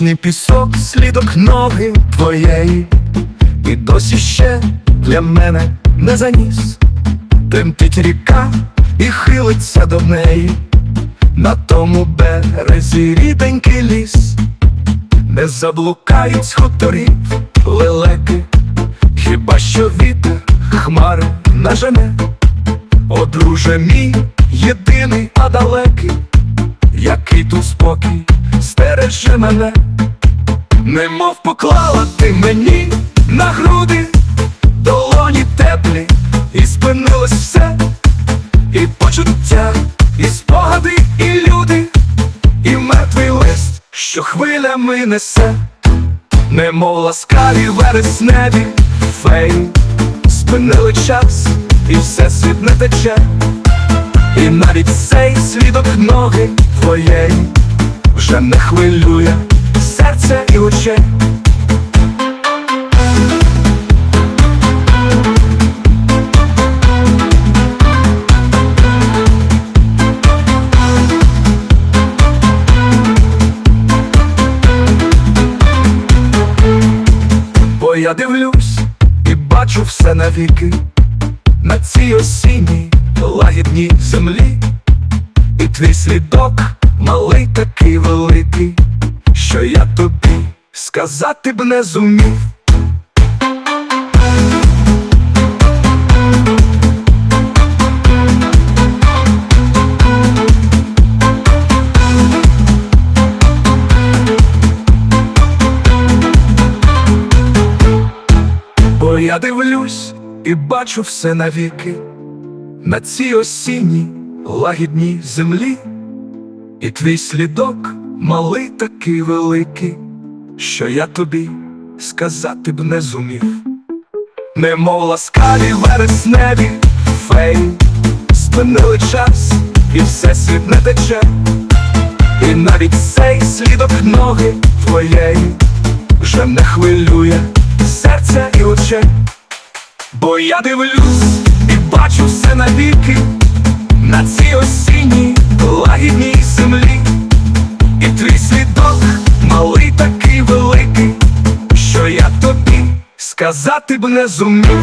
Молочний пісок, слідок ноги твоєї, і досі ще для мене не заніс. Тремтить ріка і хилиться до неї, на тому березі ріденький ліс, не заблукають з хуторів лелеки, хіба що вітер хмари нажене, О, друже мій, єдиний, а далекий, тут спокій. Стереже мене, немов поклала ти мені на груди. Долоні теплі, і спинилось все, і почуття, і спогади, і люди, і мертвий лист, що хвилями несе, немов ласкаві вересневі феї, спинили час, і все світ не тече, і навіть цей твоєї не хвилює серце і очей. Я дивлюсь і бачу все навіки на цій осінній лагідній землі, і твій слідок малий такий великий, що я тобі сказати б не зумів. Бо я дивлюсь і бачу все навіки на цій осінній лагідній землі, і твій слідок малий такий великий, що я тобі сказати б не зумів. Немов ласкаві вересневі феї спинили час, і все світ не тече, і навіть цей слідок ноги твоєї вже не хвилює серця і очей, бо я дивлюсь і бачу все навіки на цій осінній лагідній землі, і твій свідок малий такий великий, що я тобі сказати б не зумів.